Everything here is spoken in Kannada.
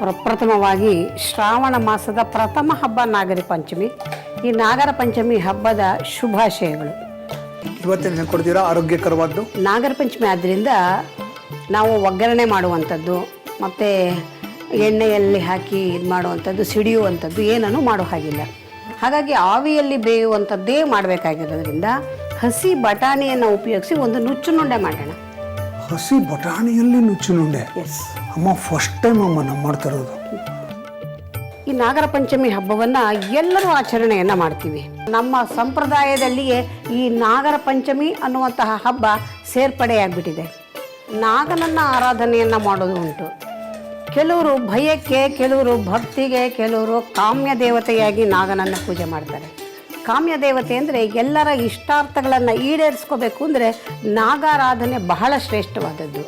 ಪ್ರಪ್ರಥಮವಾಗಿ ಶ್ರಾವಣ ಮಾಸದ ಪ್ರಥಮ ಹಬ್ಬ ನಾಗರ ಪಂಚಮಿ. ಈ ನಾಗರ ಪಂಚಮಿ ಹಬ್ಬದ ಶುಭಾಶಯಗಳು. ಇವತ್ತೇನು ಹೇಳ್ಕೊಡ್ತೀರಾ ಆರೋಗ್ಯಕರವಾದ್ದು? ನಾಗರ ಪಂಚಮಿ ಆದ್ದರಿಂದ ನಾವು ಒಗ್ಗರಣೆ ಮಾಡುವಂಥದ್ದು ಮತ್ತು ಎಣ್ಣೆಯಲ್ಲಿ ಹಾಕಿ ಇದು ಮಾಡುವಂಥದ್ದು ಸಿಡಿಯುವಂಥದ್ದು ಏನನ್ನು ಮಾಡೋ ಹಾಗಿಲ್ಲ. ಹಾಗಾಗಿ ಆವಿಯಲ್ಲಿ ಬೇಯುವಂಥದ್ದೇ ಮಾಡಬೇಕಾಗಿರೋದ್ರಿಂದ ಹಸಿ ಬಟಾಣಿಯನ್ನು ಉಪಯೋಗಿಸಿ ಒಂದು ನುಚ್ಚುನುಂಡೆ ಮಾಡೋಣ. ಹಸಿ ಬಟಾಣಿಯಲ್ಲಿ ನುಚ್ಚಿನುಂಡೆ. ಅಮ್ಮ ಫಸ್ಟ್ ಟೈಮ್ ಅಮ್ಮ ನಮ್ಮ ಮಾಡ್ತಾ ಇರೋದು ಈ ನಾಗರ ಪಂಚಮಿ ಹಬ್ಬವನ್ನು ಎಲ್ಲರೂ ಆಚರಣೆಯನ್ನು ಮಾಡ್ತೀವಿ. ನಮ್ಮ ಸಂಪ್ರದಾಯದಲ್ಲಿಯೇ ಈ ನಾಗರ ಪಂಚಮಿ ಅನ್ನುವಂತಹ ಹಬ್ಬ ಸೇರ್ಪಡೆಯಾಗ್ಬಿಟ್ಟಿದೆ. ನಾಗನನ್ನ ಆರಾಧನೆಯನ್ನು ಮಾಡೋದು ಉಂಟು. ಕೆಲವರು ಭಯಕ್ಕೆ ಕೆಲವರು ಭಕ್ತಿಗೆ ಕೆಲವರು ಕಾಮ್ಯ ದೇವತೆಯಾಗಿ ನಾಗನನ್ನು ಪೂಜೆ ಮಾಡ್ತಾರೆ. ಕಾಮ್ಯ ದೇವತೆ ಅಂದರೆ ಎಲ್ಲರ ಇಷ್ಟಾರ್ಥಗಳನ್ನು ಈಡೇರಿಸ್ಕೋಬೇಕು ಅಂದರೆ ನಾಗಾರಾಧನೆ ಬಹಳ ಶ್ರೇಷ್ಠವಾದದ್ದು.